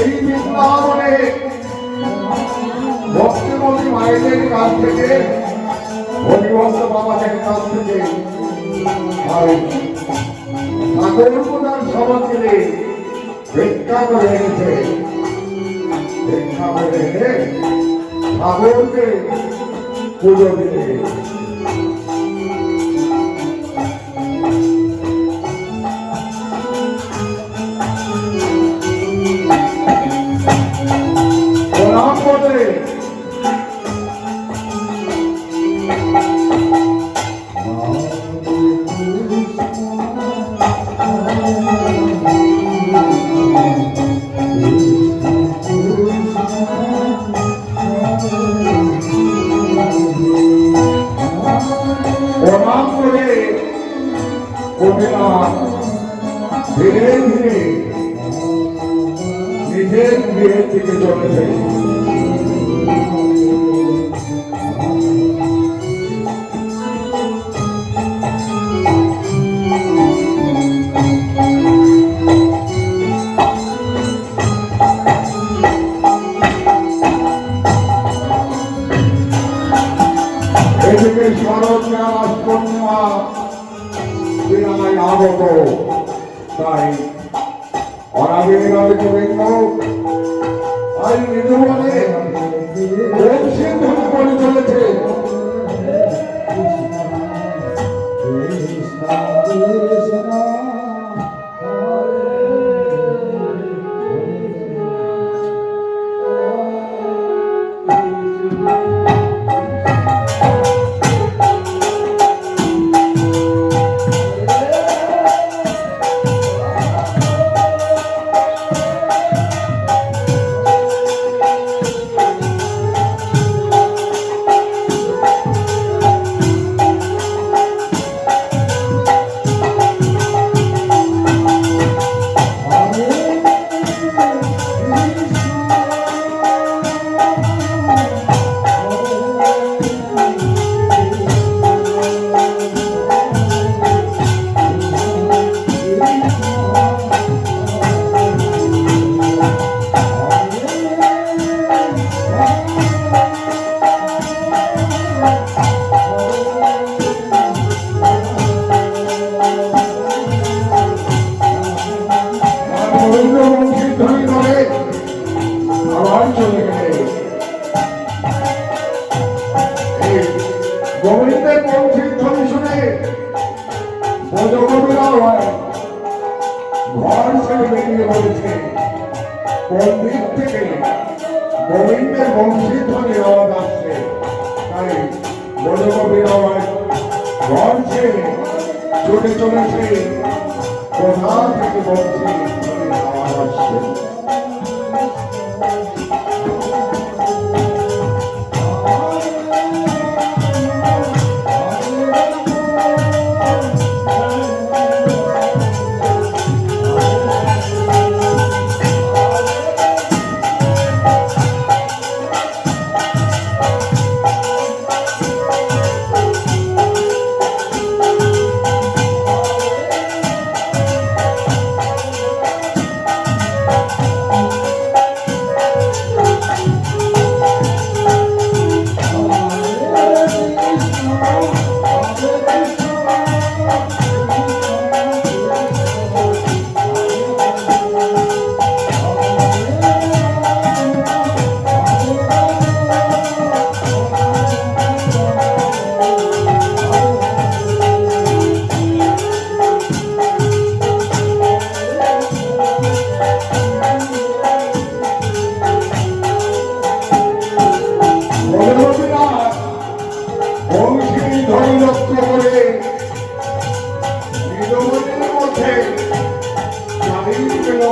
এই বৃন্দাবনে ভক্তিমতী কাছ থেকে হরিবন্ত বাবাদের কাছ থেকে আর ঠাকুর পূজার সমাজে ভিক্ষা করে পুজো দিতে তাই অনাবিরাবিত বৃন্দ আজ নিধুবনে বংশী ধ্বনি করে চলেছে আর ঘর ছেড়ে বেরিয়ে বলছে দিক থেকে গোবিন্দের বংশী ধ্বনি আওয়াজ আসছে তাই বজগবিরাও আওয়াজ ঘর ছেড়ে চলে চলেছে কোথা থেকে বংশী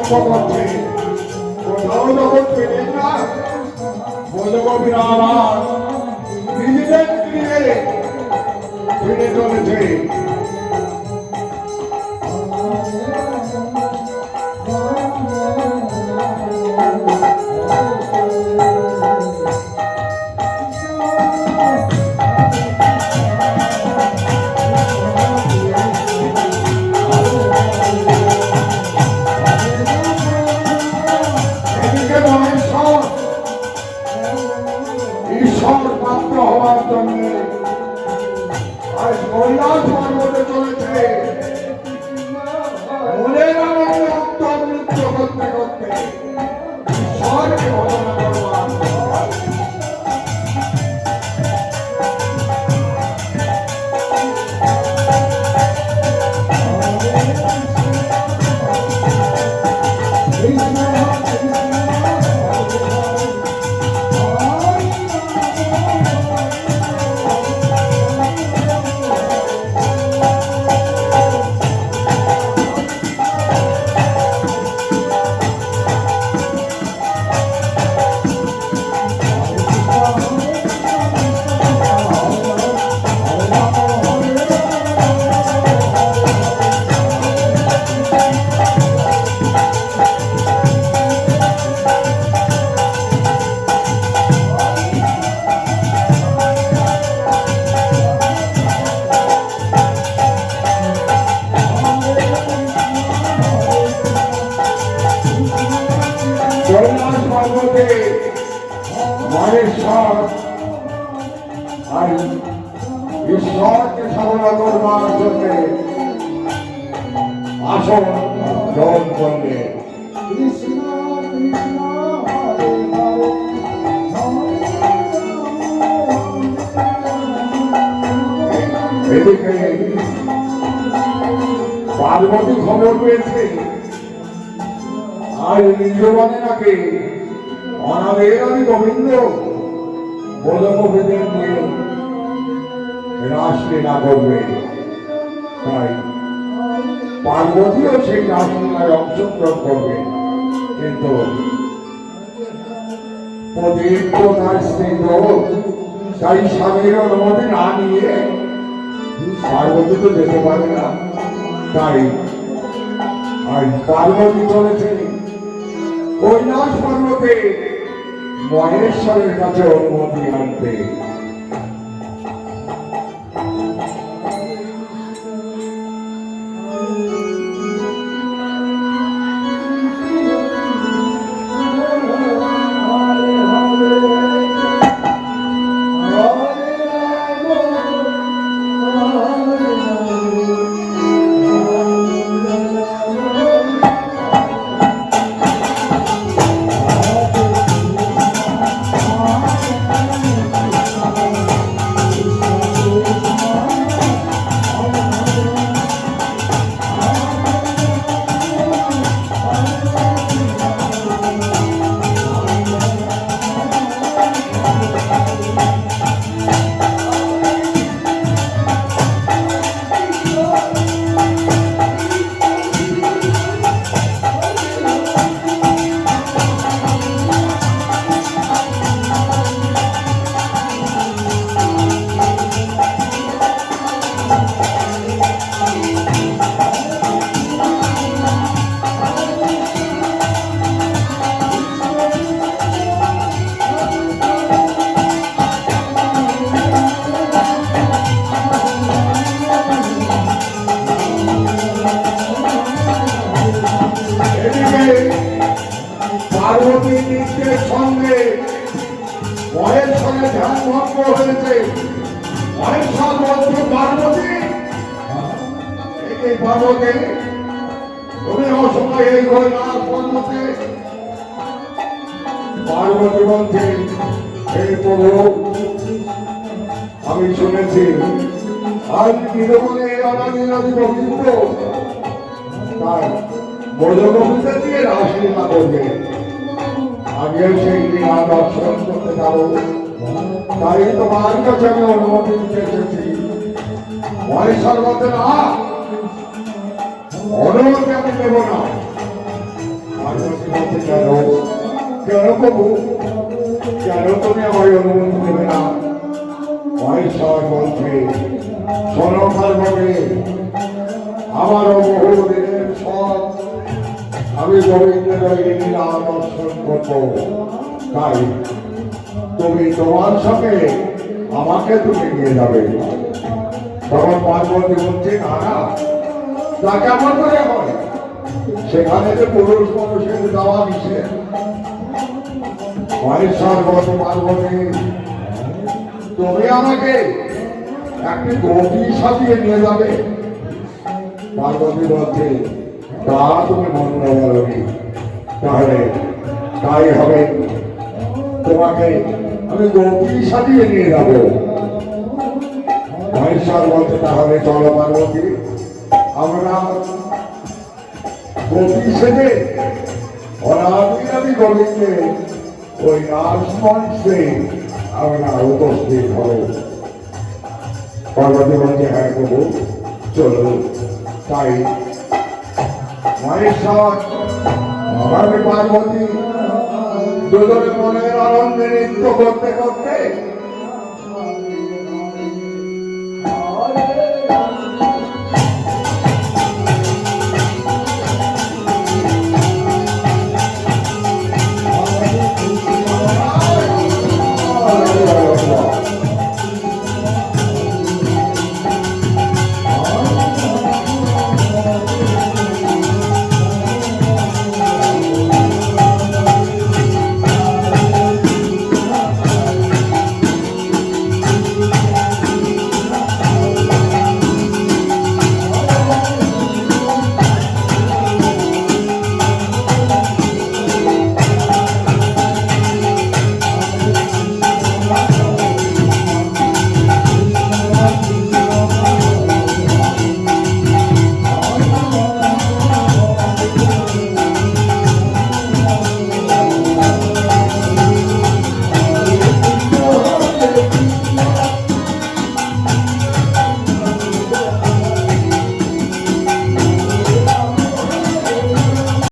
করছে কোথাও যখন পেলেন না বনবীরা আবার নিজেদের ফিরে চলেছে করতে করতে। ঈশ্বরকে ভজনা করবার আর ঈশ্বরকে সাধনা করবার জন্য আসন গ্রহণ করলে এদিকে পার্বতী খবর পেয়েছে। আর ইন্দ্রবানে নাকি অনাদের আমি গোবিন্দ বলগোবিন্দের নিয়ে করবে। তাই পার্বতীও সেই রাসলীলায় অংশগ্রহণ করবে। কিন্তু না নিয়ে পার্বতী তো যেতে পারে না। তাই আর পার্বতী চলেছে কৈলাস পর্বতে মহেশ্বরের কাছে অনুমতি আনতে। আমি শুনেছি আজ নিরবনে অনাদি নদী দিয়ে রাসলীলা করবে আগে সেই লীলা দর্শন করতে যাব। তাই তোমার কাছে আমি অনুমতি দিতে এসেছি। মহেশ্বর বলতে না অনুমতি আমি দেব না। কেন? প্রভু? কেন তুমি আমার অনুমতি দেবে না? মহেশ্বর বলছে শোনো পার্বতী আমারও বহু দিনের সব আমি গোবিন্দের ওই দর্শন করব। তাই তুমি তোমার সঙ্গে আমাকে তুমি নিয়ে যাবে। তখন পার্বতী বলছে, না তা কেমন করে হয়, সেখানে যে পুরুষ মানুষের যাওয়া নিষেধ। মহেশ্বর বল পার্বতী, তুমি আমাকে একটি গভীর সাজিয়ে নিয়ে যাবে? পার্বতী বলছে, তা তুমি মনে বলনি তাহলে তাই হবে। তোমাকে আমি গোপী সাজিয়ে নিয়ে যাব। মহেশ্বর বলতে তাহলে চলো পার্বতী, আমরা গোপী সেজে অনাদিনাদি গোবিন্দে ওই রাজমঞ্চে আমরা উপস্থিত হব। পার্বতী বলছে হ্যাঁ প্রভু, চলো। তাই মহেশ্বর পার্বতী দুজনে মনের আনন্দে নৃত্য করতে করতে